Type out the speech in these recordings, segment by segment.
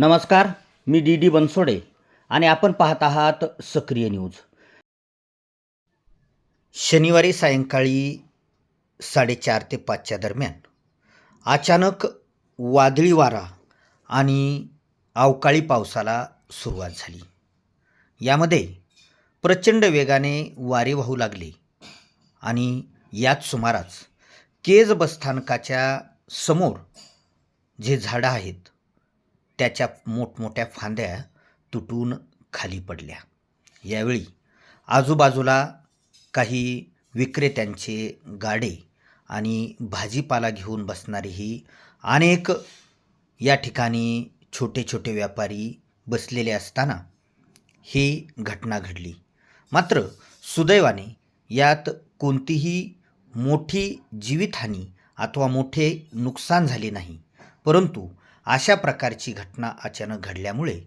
नमस्कार मी D D Bansode आणि आपण पाहत आहात सक्रिय न्यूज. शनिवारी सायंकाळी साडेचार ते पाचच्या दरम्यान अचानक वादळी वारा आणि अवकाळी पावसाला सुरुवात झाली. यामध्ये प्रचंड वेगाने वारे वाहू लागले आणि याच सुमारास केज बसस्थानकाच्या समोर जे झाडं आहेत त्याच्या मोठमोठ्या फांद्या तुटून खाली पडल्या. यावेळी आजूबाजूला काही विक्रेत्यांचे गाडे आणि भाजीपाला घेऊन बसणारीही अनेक या ठिकाणी छोटे छोटे व्यापारी बसलेले असताना ही घटना घडली. मात्र सुदैवाने यात कोणतीही मोठी जीवितहानी अथवा मोठे नुकसान झाले नाही. परंतु अशा प्रकारची घटना अचानक घडल्यामुळे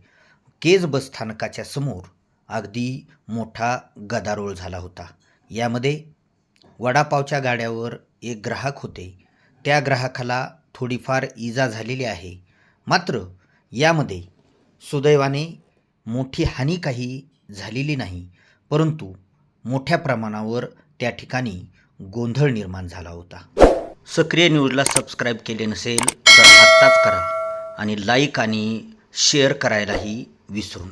केज बसस्थानकाच्या समोर अगदी मोठा गदारोळ झाला होता. यामध्ये वडापावच्या गाड्यावर एक ग्राहक होते. त्या ग्राहकाला थोडीफार इजा झालेली आहे. मात्र यामध्ये सुदैवाने मोठी हानी काही झालेली नाही परंतु मोठ्या प्रमाणावर त्या ठिकाणी गोंधळ निर्माण झाला होता. सक्रिय न्यूजला सबस्क्राईब केले नसेल तर आत्ताच करा. आणि लाईक आणि शेअर करायलाही विसरू नका.